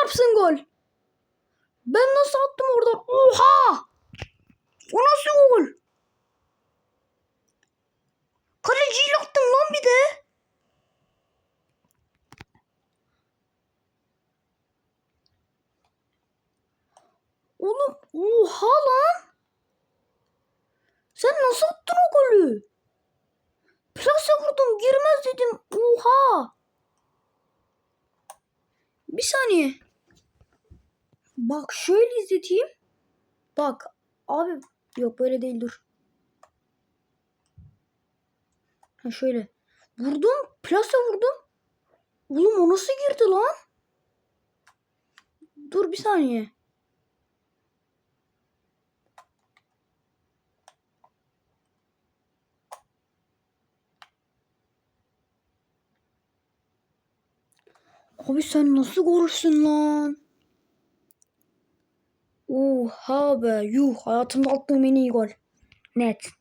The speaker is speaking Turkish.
çarpsın gol. Ben nasıl attım oradan? Oha! O nasıl gol? Kaleciyle attım lan bir de. Oğlum oha lan. Sen nasıl attın o golü? Plase vurdum girmez dedim. Oha. Bir saniye. Bak şöyle izleteyim. Bak abi yok böyle değil dur. Ha şöyle. Vurdum. Plase vurdum. Oğlum o nasıl girdi lan? Dur bir saniye. Abi sen nasıl golsün lan? Oha be yuh hayatımda attığım en iyi gol. Net.